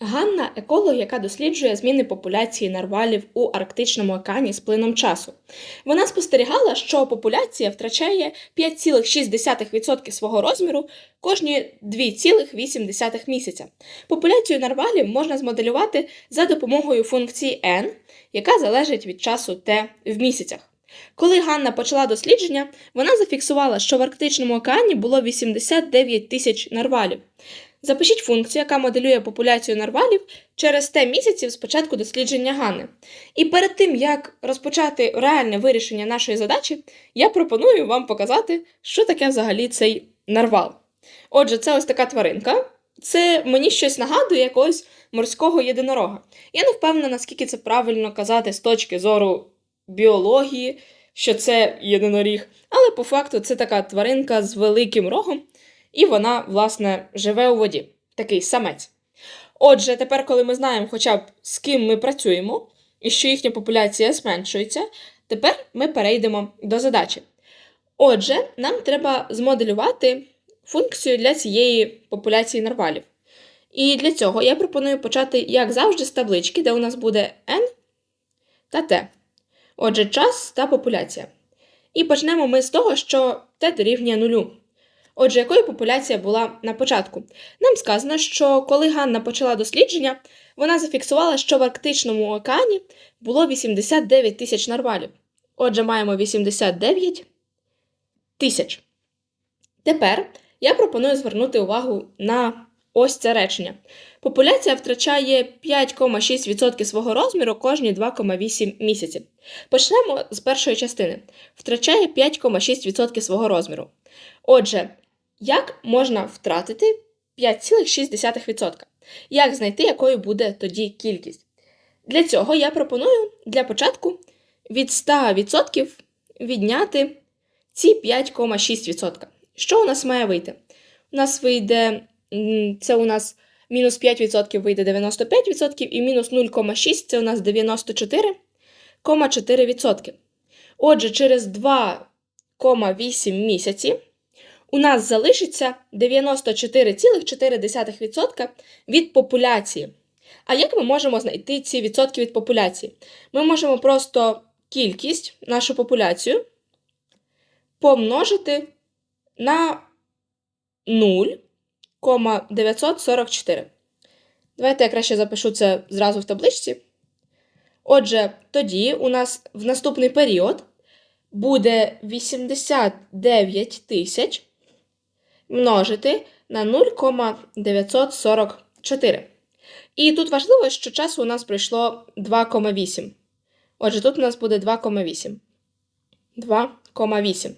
Ганна еколог, яка досліджує зміни популяції нарвалів у Арктичному океані з плином часу. Вона спостерігала, що популяція втрачає 5,6% свого розміру кожні 2,8 місяця. Популяцію нарвалів можна змоделювати за допомогою функції n, яка залежить від часу t в місяцях. Коли Ганна почала дослідження, вона зафіксувала, що в Арктичному океані було 89 тисяч нарвалів. Запишіть функцію, яка моделює популяцію нарвалів через те місяців з початку дослідження Ганни. І перед тим, як розпочати реальне вирішення нашої задачі, я пропоную вам показати, що таке взагалі цей нарвал. Отже, це ось така тваринка. Це мені щось нагадує якогось морського єдинорога. Я не впевнена, наскільки це правильно казати з точки зору біології, що це єдиноріг, але по факту це така тваринка з великим рогом, і вона, власне, живе у воді, такий самець. Отже, тепер, коли ми знаємо хоча б з ким ми працюємо, і що їхня популяція зменшується, тепер ми перейдемо до задачі. Отже, нам треба змоделювати функцію для цієї популяції нарвалів. І для цього я пропоную почати, як завжди, з таблички, де у нас буде n та t. Отже, час та популяція. І почнемо ми з того, що t дорівнює нулю. Отже, якою популяція була на початку? Нам сказано, що коли Ганна почала дослідження, вона зафіксувала, що в Арктичному океані було 89 тисяч нарвалів. Отже, маємо 89 тисяч. Тепер я пропоную звернути увагу на ось це речення. Популяція втрачає 5,6% свого розміру кожні 2,8 місяці. Почнемо з першої частини. Втрачає 5,6% свого розміру. Отже, як можна втратити 5,6%? Як знайти, якою буде тоді кількість? Для цього я пропоную для початку від 100% відняти ці 5,6%. Що у нас має вийти? У нас вийде, це у нас мінус 5% вийде 95%, і мінус 0,6 це у нас 94,4%. Отже, через 2,8 місяці у нас залишиться 94,4% від популяції. А як ми можемо знайти ці відсотки від популяції? Ми можемо просто кількість, нашу популяцію, помножити на 0,944. Давайте я краще запишу це зразу в табличці. Отже, тоді у нас в наступний період буде 89 тисяч множити на 0,944. І тут важливо, що часу у нас пройшло 2,8. Отже, тут у нас буде 2,8. 2,8.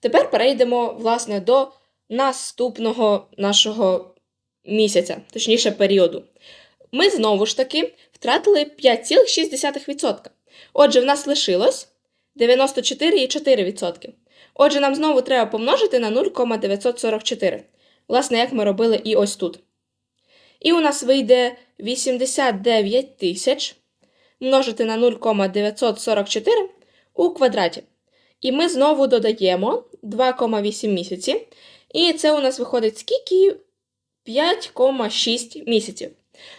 Тепер перейдемо, власне, до наступного нашого місяця, точніше періоду. Ми знову ж таки втратили 5,6%. Отже, в нас лишилось 94,4%. Отже, нам знову треба помножити на 0,944. Власне, як ми робили і ось тут. І у нас вийде 89 тисяч множити на 0,944 у квадраті. І ми знову додаємо 2,8 місяці. І це у нас виходить скільки? 5,6 місяців.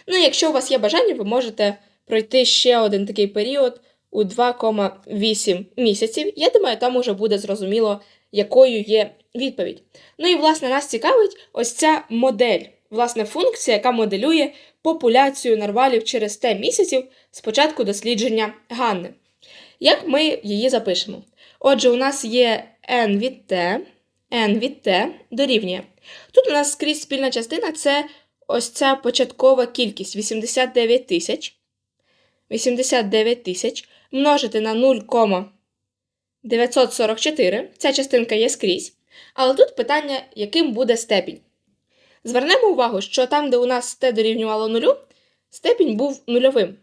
Ну, якщо у вас є бажання, ви можете пройти ще один такий період у 2,8 місяців. Я думаю, там уже буде зрозуміло, якою є відповідь. Ну і, власне, нас цікавить ось ця модель, власне, функція, яка моделює популяцію нарвалів через Т місяців з початку дослідження Ганни. Як ми її запишемо? Отже, у нас є n від t, n від t дорівнює. Тут у нас скрізь спільна частина це ось ця початкова кількість 89 тисяч. 89 тисяч множити на 0,944. Ця частинка є скрізь. Але тут питання, яким буде степінь. Звернемо увагу, що там, де у нас t дорівнювало нулю, степінь був нульовим.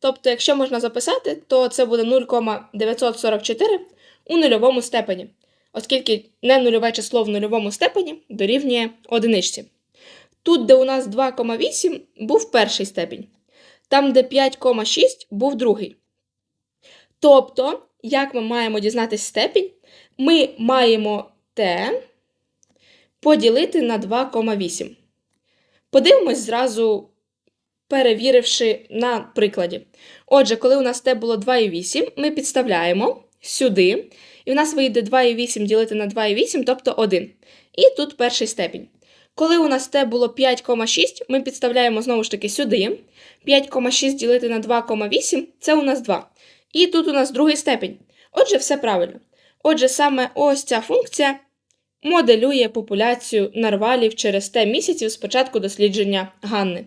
Тобто, якщо можна записати, то це буде 0,944 у нульовому степені, оскільки не нульове число в нульовому степені дорівнює одиничці. Тут, де у нас 2,8 був перший степінь, там, де 5,6 був другий. Тобто, як ми маємо дізнатися степінь, ми маємо t поділити на 2,8. Подивимось зразу перевіривши на прикладі. Отже, коли у нас t було 2,8, ми підставляємо сюди, і в нас вийде 2,8 ділити на 2,8, тобто 1. І тут перший степінь. Коли у нас t було 5,6, ми підставляємо знову ж таки сюди. 5,6 ділити на 2,8 це у нас 2. І тут у нас другий степень. Отже, все правильно. Отже, саме ось ця функція моделює популяцію нарвалів через те місяців з початку дослідження Ганни.